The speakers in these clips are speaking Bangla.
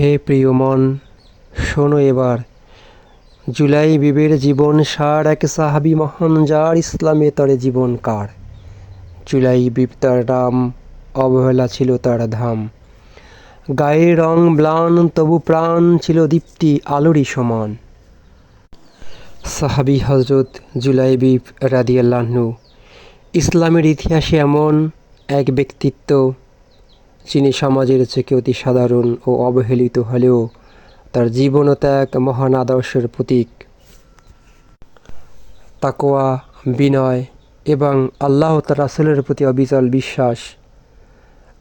হে প্রিয় মন, শোনো এবার। জুলাই বিবের জীবন সার এক সাহাবি মহান, যার ইসলামে তার জীবন কার। জুলাই বিব তার রাম, অবহেলা ছিল তার ধাম। গায়ে রং ব্লান তবু প্রাণ ছিল দীপ্তি, আলোরই সমান। সাহাবি হজরত জুলাই বিব রাদিয়াল্লাহনু ইসলামের ইতিহাসে এমন এক ব্যক্তিত্ব যিনি সমাজের চোখে অতি সাধারণ ও অবহেলিত হলেও তার জীবনতা এক মহান আদর্শের প্রতীক। তাকোয়া বিনয় এবং আল্লাহ তার রাসুলের প্রতি অবিচল বিশ্বাস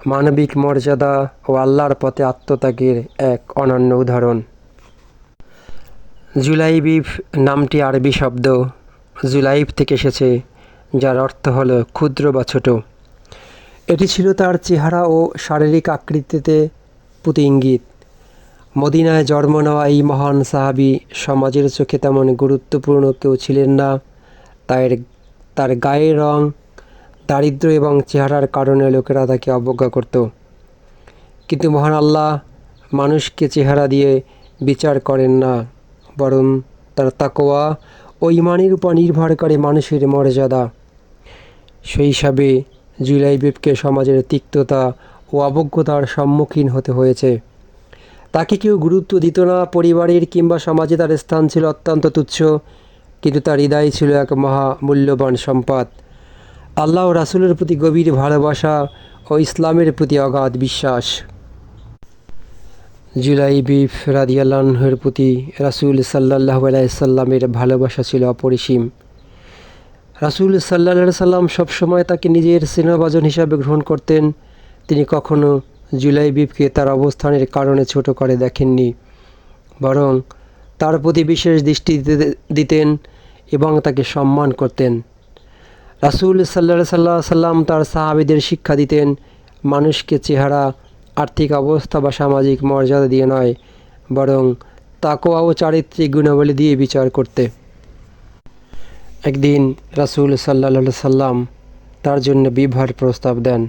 মানবিক মর্যাদা ও আল্লাহর পথে আত্মত্যাগের এক অনন্য উদাহরণ। জুলাইবিব নামটি আরবি শব্দ, জুলাইব থেকে এসেছে, যার অর্থ হলো ক্ষুদ্র বা ছোট। এটি ছিল তার চেহারা ও শারীরিক আকৃতিতে প্রতি ইঙ্গিত। মদিনায় জন্ম নেওয়া এই মহান সাহাবি সমাজের চোখে তেমন গুরুত্বপূর্ণ কেউ ছিলেন না। তার তার গায়ের রং, দারিদ্র এবং চেহারার কারণে লোকেরা তাকে অবজ্ঞা করত। কিন্তু মহান আল্লাহ মানুষকে চেহারা দিয়ে বিচার করেন না, বরং তার তাকোয়া ও ইমানের উপর নির্ভর করে মানুষের মর্যাদা। সেই হিসাবে জুলাইবিবকে সমাজের তিক্ততা ও অবজ্ঞতার সম্মুখীন হতে হয়েছে। তাকে কেউ গুরুত্ব দিত না, পরিবারের কিংবা সমাজে তার স্থান ছিল অত্যন্ত তুচ্ছ, কিন্তু তার হৃদয় ছিল এক মহা মূল্যবান সম্পদ। আল্লাহ রাসুলের প্রতি গভীর ভালোবাসা ও ইসলামের প্রতি অগাধ বিশ্বাস। জুলাই বিফ রাদিয়াল্লাহের প্রতি রাসুল সাল্লাহ আলাইসাল্লামের ভালোবাসা ছিল অপরিসীম। রাসুল সাল্লাহ সাল্লাম সবসময় তাকে নিজের স্নেহভাজন হিসাবে গ্রহণ করতেন। তিনি কখনো জুলাই বিপকে তার অবস্থানের কারণে ছোট করে দেখেননি, বরং তার প্রতি বিশেষ দৃষ্টি দিতেন এবং তাকে সম্মান করতেন। রাসুল সাল্লা সাল্লাহ সাল্লাম তার সাহাবিদের শিক্ষা দিতেন, মানুষকে চেহারা, আর্থিক অবস্থা বা সামাজিক মর্যাদা দিয়ে নয়, বরং তাকোয়া ও চারিত্রিক গুণাবলী দিয়ে বিচার করতে। একদিন রাসুল সাল্লা সাল্লাম তার জন্য বিবাহের প্রস্তাব দেন।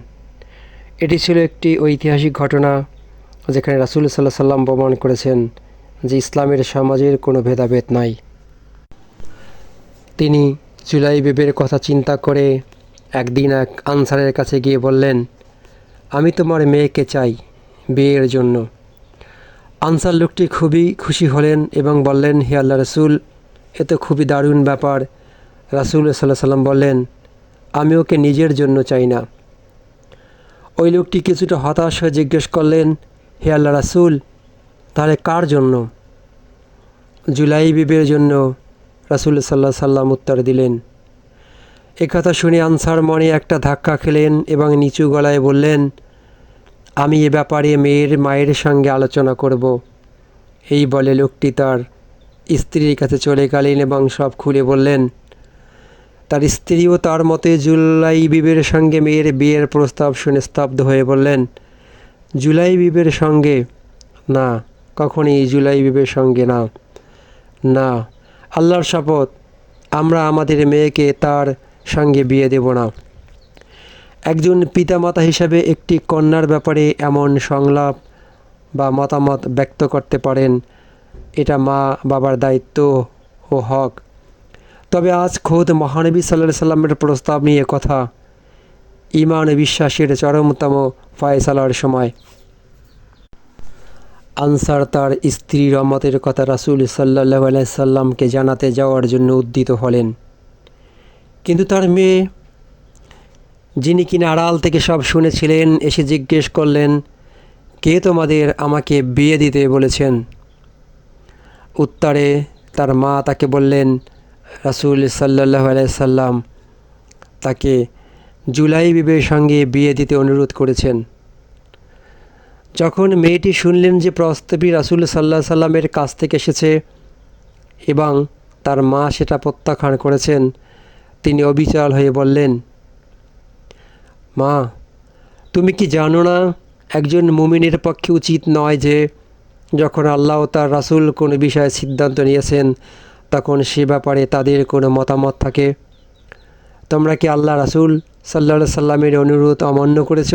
এটি ছিল একটি ঐতিহাসিক ঘটনা যেখানে রাসুল সাল্লাহ সাল্লাম প্রমাণ করেছেন যে ইসলামের সমাজের কোনো ভেদাভেদ নাই। তিনি জুলাই বেবের কথা চিন্তা করে একদিন এক আনসারের কাছে গিয়ে বললেন, আমি তোমার মেয়েকে চাই বিয়ের জন্য। আনসার লোকটি খুবই খুশি হলেন এবং বললেন, হে আল্লাহ রসুল, এ তো খুবই দারুণ ব্যাপার। রাসুল সাল্লাহ সাল্লাম বললেন, আমি ওকে নিজের জন্য চাই না। ওই লোকটি কিছুটা হতাশ হয়ে জিজ্ঞেস করলেন, হে আল্লাহ রাসুল, তাহলে কার জন্য? জুলাই বিবের জন্য রাসুল সাল্লাহ সাল্লাম উত্তর দিলেন একথা শুনে আনসার মনে একটা ধাক্কা খেলেন এবং নিচু গলায় বললেন, আমি এ ব্যাপারে মেয়ের মায়ের সঙ্গে আলোচনা করব। এই বলে লোকটি তার স্ত্রীর কাছে চলে গেলেন এবং সব খুলে বললেন তার স্ত্রীও তার মতে জুলাই বিবের সঙ্গে মেয়ের বিয়ের প্রস্তাব শুনে স্তব্ধ হয়ে বললেন, জুলাই বিবের সঙ্গে? না, কখনই জুলাই বিবের সঙ্গে না। না, আল্লাহর শপথ, আমরা আমাদের মেয়েকে তার সঙ্গে বিয়ে দেব না। একজন পিতামাতা হিসাবে একটি কন্যার ব্যাপারে এমন সংলাপ বা মতামত ব্যক্ত করতে পারেন, এটা মা বাবার দায়িত্ব ও হক। তবে আজ খোদ মহানবী সাল্লাহ সাল্লামের প্রস্তাব নিয়ে কথা। ইমান বিশ্বাসের চরমতম ফয়সালার সময়। আনসার তার স্ত্রী রমতের কথা রাসুল সাল্লাহ আলাইসাল্লামকে জানাতে যাওয়ার জন্য উদ্দিত হলেন। কিন্তু তার মেয়ে, যিনি কিনা আড়াল থেকে সব শুনেছিলেন, এসে জিজ্ঞেস করলেন, কে তোমাদের আমাকে বিয়ে দিতে বলেছেন? উত্তরে তার মা তাকে বললেন রাসুল সাল্লাহ আলাইসাল্লাম তাকে জুলাই বিবের সঙ্গে বিয়ে দিতে অনুরোধ করেছেন। যখন মেয়েটি শুনলেন যে প্রস্তাবী রাসুল সাল্লাহ সাল্লামের কাছ থেকে এসেছে এবং তার মা সেটা প্রত্যাখ্যান করেছেন, তিনি অবিচল হয়ে বললেন, মা, তুমি কি জানো না, একজন মুমিনের পক্ষে উচিত নয় যে যখন আল্লাহ তার রাসুল কোনো বিষয়ে সিদ্ধান্ত নিয়েছেন তখন সে ব্যাপারে তাদের কোনো মতামত থাকে। তোমরা কি আল্লাহ রাসুল সাল্লা সাল্লামের অনুরোধ অমান্য করেছ?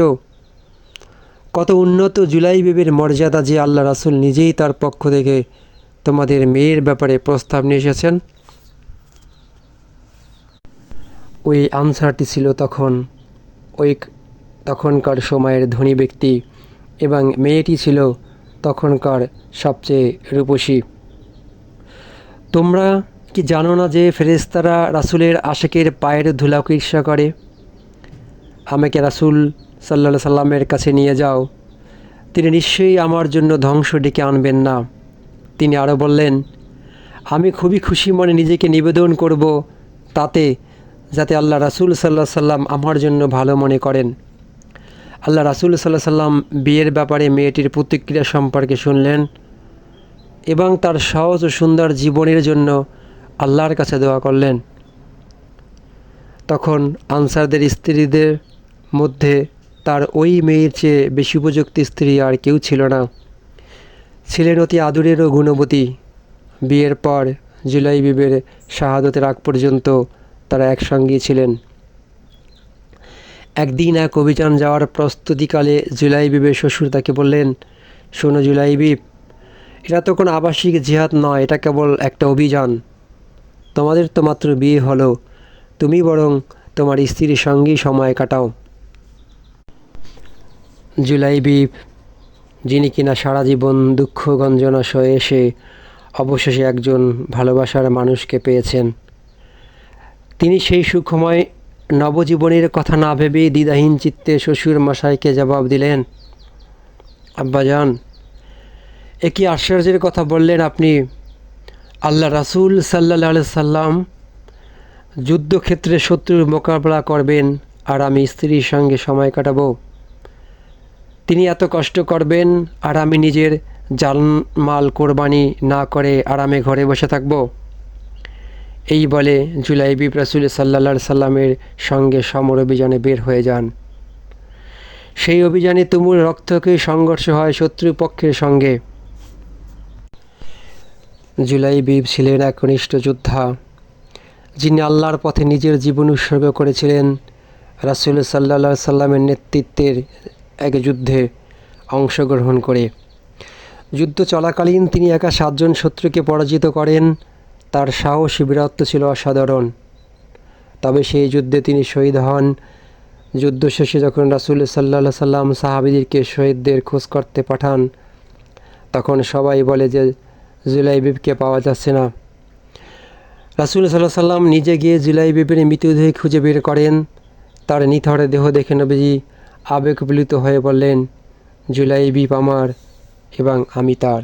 কত উন্নত জুলাই বিবির মর্যাদা যে আল্লাহ রাসুল নিজেই তার পক্ষ থেকে তোমাদের মেয়ের ব্যাপারে প্রস্তাব নিয়ে এসেছেন। ওই আনসারটি ছিল তখন, ওই তখনকার সময়ের ধনী ব্যক্তি এবং মেয়েটি ছিল তখনকার সবচেয়ে রূপসী। তোমরা কি জানো না যে ফেরেস্তারা রাসুলের আশেকের পায়ের ধুলাকে ঈর্ষা করে? আমাকে রাসুল সাল্লা সাল্লামের কাছে নিয়ে যাও। তিনি নিশ্চয়ই আমার জন্য ধ্বংস ডেকে আনবেন না। তিনি আরও বললেন, আমি খুবই খুশি মনে নিজেকে নিবেদন করব তাতে, যাতে আল্লাহ রাসুল সাল্লাহ সাল্লাম আমার জন্য ভালো মনে করেন। আল্লাহ রাসুল সাল্লাহ সাল্লাম বিয়ের ব্যাপারে মেয়েটির প্রতিক্রিয়া সম্পর্কে শুনলেন। এবং তার সহজ ও সুন্দর জীবনের জন্য আল্লাহর কাছে দোয়া করলেন। তখন আনসারদের স্ত্রীদের মধ্যে তার ওই মেয়ের চেয়ে বেশি উপযুক্ত স্ত্রী আর কেউ ছিল না। ছিলেন অতি আদুরেরও গুণবতী। বিয়ের পর জুলাই বিবের শাহাদতের আগ পর্যন্ত তারা একসঙ্গেই ছিলেন। একদিন এক অভিযান যাওয়ার প্রস্তুতিকালে জুলাই বিবের শ্বশুর তাকে বললেন, শোনো জুলাই বিব এটা তো কোনো আবাসিক জিহাদ নয়, এটা কেবল একটা অভিযান। তোমাদের তো মাত্র বিয়ে হলো, তুমি বরং তোমার স্ত্রীর সঙ্গেই সময় কাটাও। জুলাই বিপ, যিনি কিনা সারা জীবন দুঃখ গঞ্জনা সয়ে এসে অবশেষে একজন ভালোবাসার মানুষকে পেয়েছেন। তিনি সেই সুখময় নবজীবনের কথা না ভেবেই দ্বিধাহীন চিত্তে শ্বশুর মশাইকে জবাব দিলেন, আব্বাজান এ কি আশ্চর্যের কথা বললেন আপনি? আল্লাহ রাসুল সাল্লাহ সাল্লাম যুদ্ধক্ষেত্রে শত্রুর মোকাবেলা করবেন আর আমি স্ত্রীর সঙ্গে সময় কাটাবো। তিনি এত কষ্ট করবেন আর আমি নিজের জানমাল কোরবানি না করে আরামে ঘরে বসে থাকব। এই বলে জুলাই জুলাইবি রাসুল সাল্লা সাল্লামের সঙ্গে সমর অভিযানে বের হয়ে যান। সেই অভিযানে তুমুল রক্তকে সংঘর্ষ হয় শত্রুপক্ষের সঙ্গে। জুলাই বিব ছিলেন এক কনিষ্ঠ যোদ্ধা, যিনি আল্লাহর পথে নিজের জীবন উৎসর্গ করেছিলেন। রাসুল সাল্লা সাল্লামের নেতৃত্বের এক যুদ্ধে অংশগ্রহণ করে। যুদ্ধ চলাকালীন তিনি একা সাতজন শত্রুকে পরাজিত করেন। তার সাহসী বীরত্ব ছিল অসাধারণ। তবে সেই যুদ্ধে তিনি শহীদ হন। যুদ্ধ শেষে যখন রাসুল সাল্লা সাল্লাম সাহাবিদিরকে শহীদদের খোঁজ করতে পাঠান, তখন সবাই বলে যে জুলাইবিবকে পাওয়া যাচ্ছে না। রাসুল সাল্লাহ সাল্লাম নিজে গিয়ে জুলাই জুলাইবিবের মৃতদেহ খুঁজে বের করেন। তার নিথরে দেহ দেখে নবীজি আবেগপ্লিত হয়ে বললেন, জুলাইবিব আমার এবং আমি তার।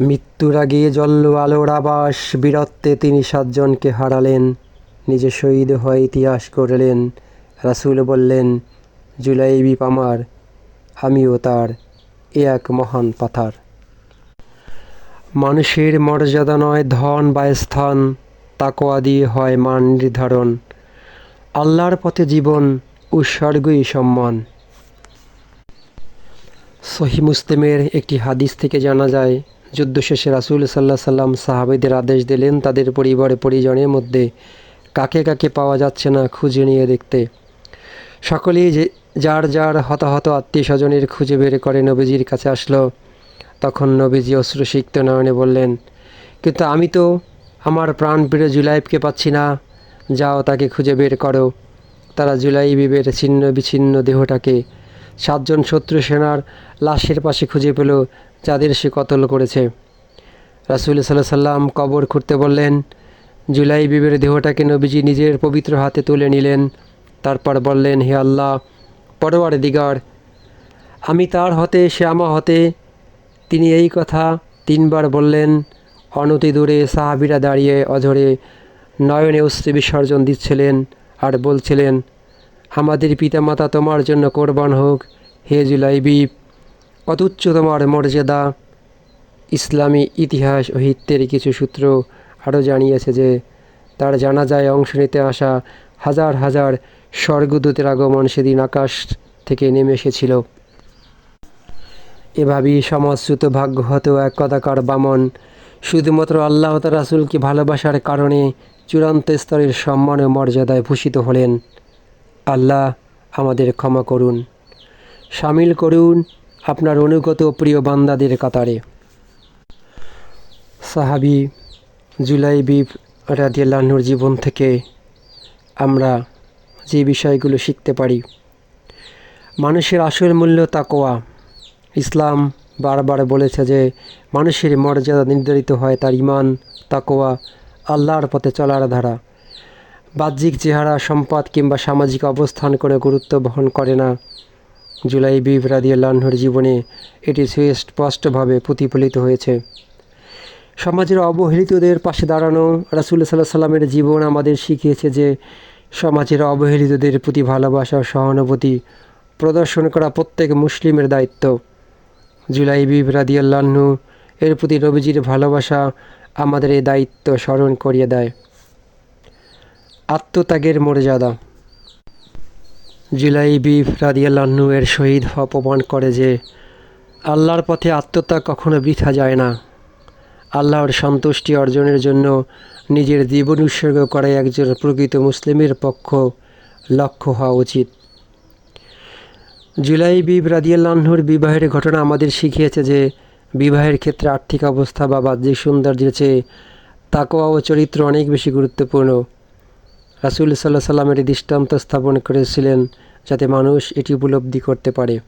মৃত্যুর আগে জল্ল আলোর আবাস, বীরত্বে তিনি সাতজনকে হারালেন, নিজে শহীদ হয়ে ইতিহাস করলেন রাসুল বললেন জুলাইবিপ আমার, আমিও তার, এ এক মহান পাথার। মানুষের মর্যাদা নয় ধন বা স্থান তাকোয়া দিয়ে হয় মান নির্ধারণ। আল্লাহর পথে জীবন উৎসর্গই সম্মান। সহি মুসলিমের একটি হাদিস থেকে জানা যায়, যুদ্ধ শেষে রাসুল সাল্লাহ সাল্লাম সাহাবিদের আদেশ দিলেন, তাদের পরিবার পরিজনের মধ্যে কাকে কাকে পাওয়া যাচ্ছে না খুঁজে নিয়ে দেখতে। সকলেই যে, যার যার হতাহত আত্মীয় স্বজনের খুঁজে বের করে নবীজির কাছে আসলো। তখন নবীজি অশ্রুসিক্ত নয়নে বললেন, কিন্তু আমি তো আমার প্রাণ প্রিয় জুলাইবকে পাচ্ছি না। যাও তাকে খুঁজে বের করো। তারা জুলাই বিবের ছিন্ন বিচ্ছিন্ন দেহটাকে সাতজন শত্রু সেনার লাশের পাশে খুঁজে পেল, যাদের সে কতল করেছে। রাসুল সাল্লাহ সাল্লাম কবর খুঁড়তে বললেন জুলাই বিবের দেহটাকে নবীজি নিজের পবিত্র হাতে তুলে নিলেন। তারপর বললেন, হে আল্লাহ পরোয়ার দিগার আমি তার হতে আমা হতে তিনি এই কথা তিনবার বললেন। অনতি দূরে সাহাবিরা দাঁড়িয়ে অঝরে নয়নে অস্ত্রে বিসর্জন দিচ্ছিলেন আর বলছিলেন, আমাদের পিতামাতা তোমার জন্য কোরবান হোক, হে জুলাইবি অতুচ্চ তোমার মর্যাদা। ইসলামী ইতিহাস ও হিত্যের কিছু সূত্র আরও জানিয়েছে যে, তার জানাজায় অংশ নিতে আসা হাজার হাজার স্বর্গদূতের আগমন সেদিন আকাশ থেকে নেমে এসেছিল। এভাবেই সমাজচ্যুত ভাগ্য হতেও এক কথাকার বামন। শুধুমাত্র আল্লাহ রাসুলকে ভালোবাসার কারণে চূড়ান্ত স্তরের সম্মান ও মর্যাদায় ভূষিত হলেন। আল্লাহ আমাদের ক্ষমা করুন। সামিল করুন আপনার অনুগত প্রিয় বান্দাদের কাতারে। সাহাবি জুলাইবিব রাদিয়াল্লাহনুর জীবন থেকে আমরা যে বিষয়গুলো শিখতে পারি। মানুষের আসল মূল্য তাকোয়া ইসলাম বারবার বলেছে যে, মানুষের মর্যাদা নির্ধারিত হয় তার ইমান তাকোয়া আল্লাহর পথে চলার ধারা। বাহ্যিক চেহারা, সম্পদ কিংবা সামাজিক অবস্থান করে গুরুত্ব বহন করে না। জুলাই বিব রাদিয়াল্লাহর জীবনে এটি সুস্পষ্টভাবে প্রতিফলিত হয়েছে। সমাজের অবহেলিতদের পাশে দাঁড়ানো রাসুল সাল্লাহ সাল্লামের জীবন আমাদের শিখিয়েছে যে, সমাজের অবহেলিতদের প্রতি ভালোবাসা সহানুভূতি প্রদর্শন করা প্রত্যেক মুসলিমের দায়িত্ব। জুলাই বিব রাদিয়াল্লাহ্ন এর প্রতি নবীজির ভালোবাসা আমাদের এই দায়িত্ব স্মরণ করিয়ে দেয়। আত্মত্যাগের মর্যাদা। জুলাই বিব রাদিয়াল্লাহ্ন এর শহীদ হওয়া প্রমাণ করে যে আল্লাহর পথে আত্মত্যাগ কখনো বৃথা যায় না। আল্লাহর সন্তুষ্টি অর্জনের জন্য নিজের জীবন উৎসর্গ করাই একজন প্রকৃত মুসলিমের পক্ষ লক্ষ্য হওয়া উচিত। জুলাই বিব রাদিয়াল্লাহর বিবাহের ঘটনা আমাদের শিখিয়েছে যে বিবাহের ক্ষেত্রে আর্থিক অবস্থা বা বাহ্যিক সৌন্দর্যের চেয়ে তাকোয়া ও চরিত্র অনেক বেশি গুরুত্বপূর্ণ। রাসুল সাল্লাহ সাল্লামের দৃষ্টান্ত স্থাপন করেছিলেন যাতে মানুষ এটি উপলব্ধি করতে পারে।